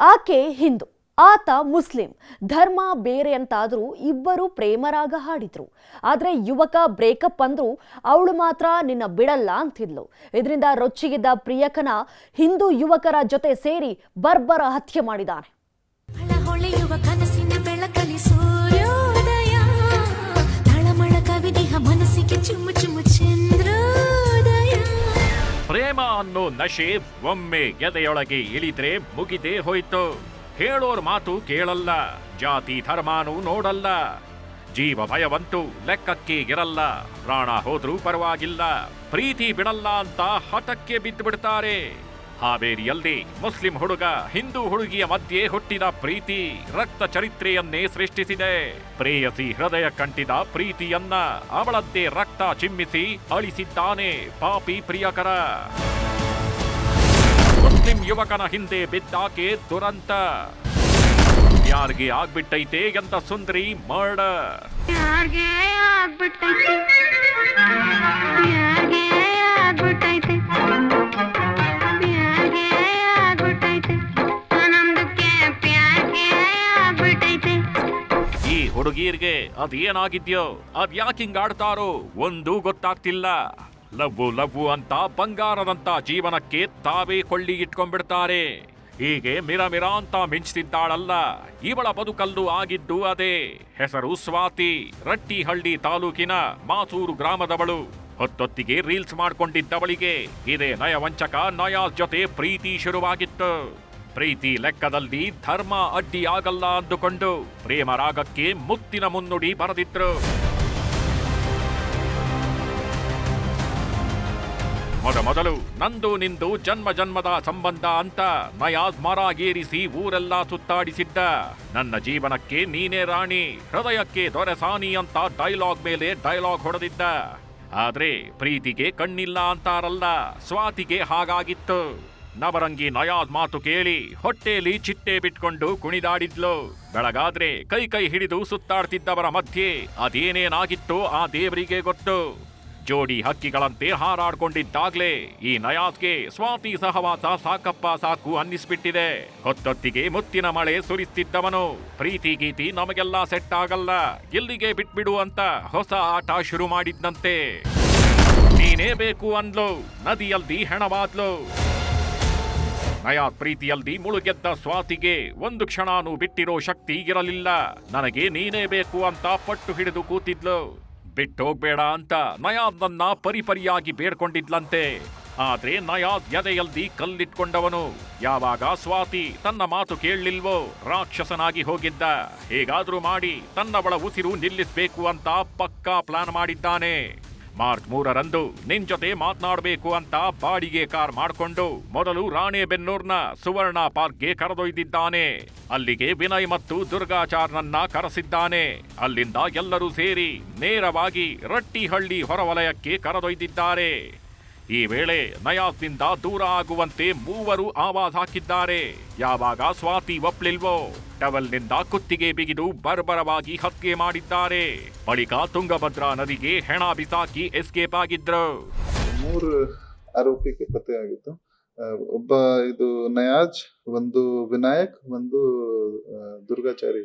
ಆಕೆ ಹಿಂದೂ, ಆತ ಮುಸ್ಲಿಂ. ಧರ್ಮ ಬೇರೆ ಅಂತಾದರೂ ಇಬ್ಬರು ಪ್ರೇಮರಾಗ ಹಾಡಿದ್ರು. ಆದರೆ ಯುವಕ ಬ್ರೇಕಪ್ ಅಂದ್ರು, ಅವಳು ಮಾತ್ರ ನಿನ್ನ ಬಿಡಲ್ಲ ಅಂತಿದ್ಲು. ಇದರಿಂದ ರೊಚ್ಚಿಗಿದ್ದ ಪ್ರಿಯಕನ ಹಿಂದೂ ಯುವಕರ ಜೊತೆ ಸೇರಿ ಬರ್ಬರ ಹತ್ಯೆ ಕವಿದಿಹ ಮನಸ್ಸಿಗೆ ಚುಮ್ಮು ಚುಮ್ಮು ಅನ್ನೋ ನಶೆ, ಒಮ್ಮೆ ಎದೆಯೊಳಗೆ ಇಳಿದ್ರೆ ಮುಗಿದೇ ಹೋಯ್ತು. ಹೇಳೋರ್ ಮಾತು ಕೇಳಲ್ಲ, ಜಾತಿ ಧರ್ಮಾನು ನೋಡಲ್ಲ. ಜೀವ ಭಯವಂತೂ ಲೆಕ್ಕಕ್ಕೆ ಇರಲ್ಲ, ಪ್ರಾಣ ಹೋದ್ರೂ ಪರವಾಗಿಲ್ಲ, ಪ್ರೀತಿ ಬಿಡಲ್ಲ ಅಂತ ಹಠಕ್ಕೆ ಬಿದ್ದು ಬಿಡ್ತಾರೆ ಹಾವೇರಿಯಲ್ಲಿ ಮುಸ್ಲಿಂ ಹುಡುಗ, ಹಿಂದೂ ಹುಡುಗಿಯ ಮಧ್ಯೆ ಹುಟ್ಟಿದ ಪ್ರೀತಿ ರಕ್ತ ಚರಿತ್ರೆಯನ್ನೇ ಸೃಷ್ಟಿಸಿದೆ. ಪ್ರೇಯಸಿ ಹೃದಯ ಕಂಟಿದ ಪ್ರೀತಿಯನ್ನ ಅವಳದ್ದೇ ರಕ್ತ ಚಿಮ್ಮಿಸಿ ಅಳಿಸಿದ್ದಾನೆ ಪಾಪಿ ಪ್ರಿಯಕರ. ಮುಸ್ಲಿಂ ಯುವಕನ ಹಿಂದೆ ಬಿದ್ದಾಕೆ ದುರಂತ. ಯಾರಿಗೆ ಆಗ್ಬಿಟ್ಟೈತೆ ಎಂತ ಸುಂದರಿ ಮರ್ಡರ್. ಈ ಹುಡುಗಿಯರಿಗೆ ಅದೇನಾಗಿದ್ಯೋ ಅದ್ ಯಾಕೆ ಹಿಂಗಾಡ್ತಾರೋ ಒಂದೂ ಗೊತ್ತಾಗ್ತಿಲ್ಲ. ಲವ್ವು ಲವ್ವು ಅಂತ ಬಂಗಾರದಂತ ಜೀವನಕ್ಕೆ ತಾವೇ ಕೊಳ್ಳಿ ಇಟ್ಕೊಂಡ್ಬಿಡ್ತಾರೆ. ಹೀಗೆ ಮಿರ ಮಿರ ಅಂತ ಮಿಂಚ್ತಿದ್ದಾಳಲ್ಲ. ಇವಳ ಬದುಕಲ್ಲೂ ಆಗಿದ್ದು ಅದೇ. ಹೆಸರು ಸ್ವಾತಿ, ರಟ್ಟಿಹಳ್ಳಿ ತಾಲೂಕಿನ ಮಾಸೂರು ಗ್ರಾಮದವಳು. ಹೊತ್ತೊತ್ತಿಗೆ ರೀಲ್ಸ್ ಮಾಡ್ಕೊಂಡಿದ್ದವಳಿಗೆ ಇದೇ ನಯವಂಚಕ ನಯಾಸ್ ಜೊತೆ ಪ್ರೀತಿ ಶುರುವಾಗಿತ್ತು. ಪ್ರೀತಿ ಲೆಕ್ಕದಲ್ಲಿ ಧರ್ಮ ಅಡ್ಡಿ ಆಗಲ್ಲ ಅಂದುಕೊಂಡು ಪ್ರೇಮರಾಗಕ್ಕೆ ಮುತ್ತಿನ ಮುನ್ನುಡಿ ಬರೆದಿದ್ರು. ಮೊದಮೊದಲು, ನಂದು ನಿಂದು ಜನ್ಮ ಜನ್ಮದ ಸಂಬಂಧ ಅಂತ ನಯಾಜ್ ಮರ ಗೇರಿಸಿ ಊರೆಲ್ಲ ಸುತ್ತಾಡಿಸಿದ್ದ. ನನ್ನ ಜೀವನಕ್ಕೆ ನೀನೇ ರಾಣಿ, ಹೃದಯಕ್ಕೆ ದೊರೆಸಾನಿ ಅಂತ ಡೈಲಾಗ್ ಮೇಲೆ ಡೈಲಾಗ್ ಹೊಡೆದಿದ್ದ. ಆದ್ರೆ ಪ್ರೀತಿಗೆ ಕಣ್ಣಿಲ್ಲ ಅಂತಾರಲ್ಲ, ಸ್ವಾತಿಗೆ ಹಾಗಾಗಿತ್ತು. ನವರಂಗಿ ನಯಾಜ್ ಮಾತು ಕೇಳಿ ಹೊಟ್ಟೆಯಲ್ಲಿ ಚಿಟ್ಟೆ ಬಿಟ್ಕೊಂಡು ಕುಣಿದಾಡಿದ್ಲು. ಬೆಳಗಾದ್ರೆ ಕೈ ಕೈ ಹಿಡಿದು ಸುತ್ತಾಡ್ತಿದ್ದವರ ಮಧ್ಯೆ ಅದೇನೇನಾಗಿತ್ತು ಆ ದೇವರಿಗೆ ಗೊತ್ತು. ಜೋಡಿ ಹಕ್ಕಿಗಳಂತೆ ಹಾರಾಡ್ಕೊಂಡಿದ್ದಾಗ್ಲೇ ಈ ನಯಾಸ್ಗೆ ಸ್ವಾತಿ ಸಹವಾಸ ಸಾಕಪ್ಪ ಸಾಕು ಅನ್ನಿಸ್ಬಿಟ್ಟಿದೆ. ಹೊತ್ತೊತ್ತಿಗೆ ಮುತ್ತಿನ ಮಳೆ ಸುರಿಸ್ತಿದ್ದವನು. ಪ್ರೀತಿ ಗೀತಿ ನಮಗೆಲ್ಲ ಸೆಟ್ ಆಗಲ್ಲ. ಎಲ್ಲಿಗೆ ಬಿಟ್ಬಿಡು ಅಂತ ಹೊಸ ಆಟ ಶುರು ಮಾಡಿದ್ನಂತೆ. ನೀನೇ ಬೇಕು ಅಂದ್ಲು. ನದಿಯಲ್ಲಿ ಹೆಣವಾದ್ಲು. ನಯಾ ಪ್ರೀತಿಯಲ್ಲಿ ಮುಳುಗೆದ್ದ ಸ್ವಾತಿಗೆ ಒಂದು ಕ್ಷಣಾನು ಬಿಟ್ಟಿರೋ ಶಕ್ತಿ ಇರಲಿಲ್ಲ. ನನಗೆ ನೀನೇ ಬೇಕು ಅಂತ ಪಟ್ಟು ಹಿಡಿದು ಕೂತಿದ್ಲು. ಬಿಟ್ಟೋಗ್ಬೇಡ ಅಂತ ನಯಾದ್ ನನ್ನ ಪರಿಪರಿಯಾಗಿ ಬೇಡ್ಕೊಂಡಿದ್ಲಂತೆ. ಆದ್ರೆ ನಯಾದ್ ಎದೆಯಲ್ದಿ ಕಲ್ಲಿಟ್ಕೊಂಡವನು. ಯಾವಾಗ ಸ್ವಾತಿ ತನ್ನ ಮಾತು ಕೇಳಲಿಲ್ವೋ, ರಾಕ್ಷಸನಾಗಿ ಹೋಗಿದ್ದ. ಹೇಗಾದ್ರೂ ಮಾಡಿ ತನ್ನವಳ ಉಸಿರು ನಿಲ್ಲಿಸ್ಬೇಕು ಅಂತ ಪಕ್ಕಾ ಪ್ಲಾನ್ ಮಾಡಿದ್ದಾನೆ. ಮಾರ್ಚ್ ಮೂರರಂದು, ನಿನ್ ಜೊತೆ ಮಾತನಾಡಬೇಕು ಅಂತ ಬಾಡಿಗೆ ಕಾರ್ ಮಾಡಿಕೊಂಡು ಮೊದಲು ರಾಣೆಬೆನ್ನೂರ್ನ ಸುವರ್ಣ ಪಾರ್ಕ್ಗೆ ಕರೆದೊಯ್ದಿದ್ದಾನೆ. ಅಲ್ಲಿಗೆ ವಿನಯ್ ಮತ್ತು ದುರ್ಗಾಚಾರ್ನನ್ನ ಕರೆಸಿದ್ದಾನೆ. ಅಲ್ಲಿಂದ ಎಲ್ಲರೂ ಸೇರಿ ನೇರವಾಗಿ ರಟ್ಟಿಹಳ್ಳಿ ಹೊರವಲಯಕ್ಕೆ ಕರೆದೊಯ್ದಿದ್ದಾರೆ. ಈ ವೇಳೆ ನಯಾಸ್ನಿಂದ ದೂರ ಆಗುವಂತೆ ಮೂವರು ಆವಾಜ್ ಹಾಕಿದ್ದಾರೆ. ಯಾವಾಗ ಸ್ವಾತಿ ಒಪ್ಲಿಲ್ವೋ, ಟವಲ್ನಿಂದ ಕುತ್ತಿಗೆ ಬಿಗಿದು ಬರ್ಬರವಾಗಿ ಹತ್ಯೆ ಮಾಡಿದ್ದಾರೆ. ಬಳಿಕ ತುಂಗಭದ್ರಾ ನದಿಗೆ ಹೆಣ ಬಿಸಾಕಿ ಎಸ್ಕೇಪ್ ಆಗಿದ್ರು. ಮೂರು ಆರೋಪಿಗೆ ಪತ್ತೆಯಾಗಿತ್ತು ಒಬ್ಬ ಇದು ನಯಾಜ್, ಒಂದು ವಿನಾಯಕ್, ಒಂದು ದುರ್ಗಾಚಾರಿ.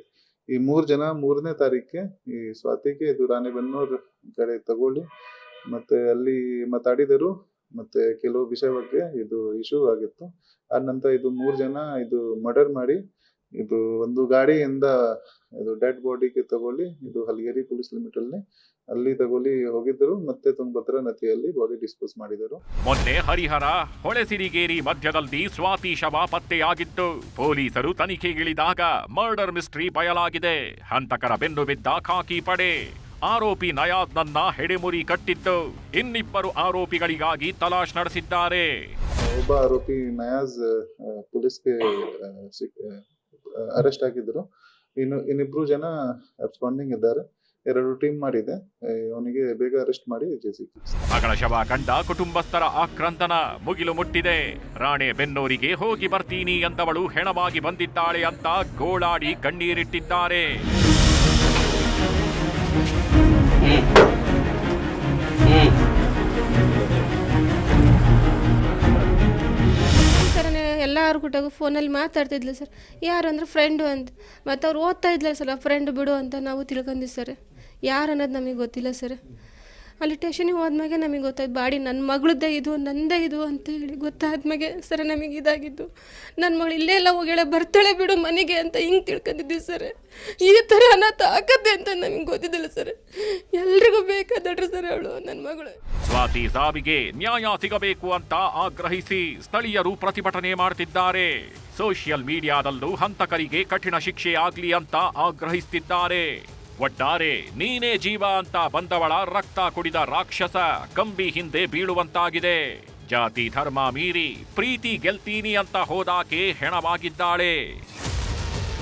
ಈ ಮೂರು ಜನ ಮೂರನೇ ತಾರೀಕಿಗೆ ಈ ಸ್ವಾತಿಗೆ ಇದು ರಾಣಿಬೆನ್ನೂರ್ ಕಡೆ ತಗೊಳ್ಳಿ. ಮತ್ತೆ ಅಲ್ಲಿ ಮಾತಾಡಿದರು. ಮತ್ತೆ ಕೆಲವು ವಿಷಯ ಬಗ್ಗೆ ಇದು ಇಶ್ಯೂ ಆಗಿತ್ತು. ಆ ನಂತರ ಇದು ಮೂರು ಜನ ಇದು ಮರ್ಡರ್ ಮಾಡಿ, ಇದು ಒಂದು ಗಾಡಿಯಿಂದ ಇದು ಡೆಡ್ ಬಾಡಿಗೆ ತಗೊಳ್ಳಿ, ಇದು ಹಲಗೇರಿ ಪೊಲೀಸ್ ಲಿಮಿಟ್ ಅಲ್ಲಿ ಅಲ್ಲಿ ತಗೊಳ್ಳಿ ಹೋಗಿದ್ದರು. ಮತ್ತೆ ತುಂಗಭದ್ರಾ ನದಿಯಲ್ಲಿ ಬಾಡಿ ಡಿಸ್ಪೋಸ್ ಮಾಡಿದರು. ಮೊನ್ನೆ ಹರಿಹರ ಹೊಳೆಸಿರಿಗೇರಿ ಮಧ್ಯದಲ್ಲಿ ಸ್ವಾತಿ ಶವ ಪತ್ತೆಯಾಗಿತ್ತು. ಪೊಲೀಸರು ತನಿಖೆಗಿಳಿದಾಗ ಮರ್ಡರ್ ಮಿಸ್ಟ್ರಿ ಬಯಲಾಗಿದೆ. ಹಂತಕರ ಬೆನ್ನು ಬಿದ್ದ ಖಾಕಿ ಪಡೆ. ಆರೋಪಿ ನಯಾಜ್ನನ್ನ ಹೆಡೆಮುರಿ ಕಟ್ಟಿದ್ದು ಇನ್ನಿಬ್ಬರು ಆರೋಪಿಗಳಿಗಾಗಿ ತಲಾಶ್ ನಡೆಸಿದ್ದಾರೆ. ಒಬ್ಬ ಆರೋಪಿ ನಯಾಜ್ ಪೊಲೀಸ್ಗೆ ಅರೆಸ್ಟ್ ಆಗಿದ್ರು ಇನ್ನು ಇನ್ನಿಬ್ರು ಜನ ಅಬ್ಸ್ಪಾಂಡಿಂಗ್ ಇದ್ದಾರೆ. ಎರಡು ಟೀಮ್ ಮಾಡಿದೆ. ಅವನಿಗೆ ಬೇಗ ಅರೆಸ್ಟ್ ಮಾಡಿ ಮಗಳ ಶವ ಕಂಡ ಕುಟುಂಬಸ್ಥರ ಆಕ್ರಂದನ ಮುಗಿಲು ಮುಟ್ಟಿದೆ. ರಾಣೆ ಬೆನ್ನೂರಿಗೆ ಹೋಗಿ ಬರ್ತೀನಿ ಎಂದವಳು ಹೆಣವಾಗಿ ಬಂದಿದ್ದಾಳೆ ಅಂತ ಗೋಳಾಡಿ ಕಣ್ಣೀರಿಟ್ಟಿದ್ದಾರೆ. ಯಾರು ಕೊಟ್ಟಾಗ ಫೋನಲ್ಲಿ ಮಾತಾಡ್ತಿದ್ಲು ಸರ್. ಯಾರು ಅಂದ್ರೆ ಫ್ರೆಂಡು ಅಂತ. ಮತ್ತು ಅವ್ರು ಓದ್ತಾ ಇದ್ಲ ಸರ್ ಫ್ರೆಂಡ್ ಬಿಡು ಅಂತ ನಾವು ತಿಳ್ಕೊಂಡಿದ್ದು ಸರ್. ಯಾರು ಅನ್ನೋದು ನಮಗೆ ಗೊತ್ತಿಲ್ಲ ಸರ್. ಅಲ್ಲಿ ಟೇಷನಿಗೆ ಹೋದ್ಮೇಲೆ ನಮಗೆ ಗೊತ್ತಾಯ್ತು, ಬಾಡಿ ನನ್ನ ಮಗಳದ್ದೇ ಇದು, ನಂದೇ ಇದು ಅಂತ ಹೇಳಿ ಗೊತ್ತಾದ್ಮೇಲೆ ಸರ್ ನಮಗೆ ಇದಾಗಿದ್ದು. ನನ್ನ ಮಗಳು ಇಲ್ಲೇ ಎಲ್ಲ ಹೋಗ್ಯಾಳೆ, ಬರ್ತಾಳೆ ಬಿಡು ಮನೆಗೆ ಅಂತ ಹಿಂಗೆ ತಿಳ್ಕೊಂಡಿದ್ವಿ ಸರ್. ಈ ಥರ ಅನಾಥ ಆಗತ್ತೆ ಅಂತ ನಮಗೆ ಗೊತ್ತಿದ್ದಿಲ್ಲ ಸರ್. ಎಲ್ರಿಗೂ ಬೇಕಾದಡ್ರಿ ಸರ್ ಅವಳು ನನ್ನ ಮಗಳು. ಸ್ವಾತಿ ಸಾವಿಗೆ ನ್ಯಾಯ ಸಿಗಬೇಕು ಅಂತ ಆಗ್ರಹಿಸಿ ಸ್ಥಳೀಯರು ಪ್ರತಿಭಟನೆ ಮಾಡ್ತಿದ್ದಾರೆ. ಸೋಷಿಯಲ್ ಮೀಡಿಯಾದಲ್ಲೂ ಹಂತಕರಿಗೆ ಕಠಿಣ ಶಿಕ್ಷೆ ಆಗ್ಲಿ ಅಂತ ಆಗ್ರಹಿಸ್ತಿದ್ದಾರೆ. ಒಟ್ಟಾರೆ ನೀನೇ ಜೀವ ಅಂತ ಬಂದವಳ ರಕ್ತ ಕುಡಿದ ರಾಕ್ಷಸ ಕಂಬಿ ಹಿಂದೆ ಬೀಳುವಂತಾಗಿದೆ. ಜಾತಿ ಧರ್ಮ ಮೀರಿ ಪ್ರೀತಿ ಗೆಲ್ತೀನಿ ಅಂತ ಹೋದಾಕೆ ಹೆಣವಾಗಿದ್ದಾಳೆ.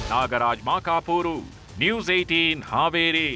Nagaraj Makapur, news eighteen Haveri.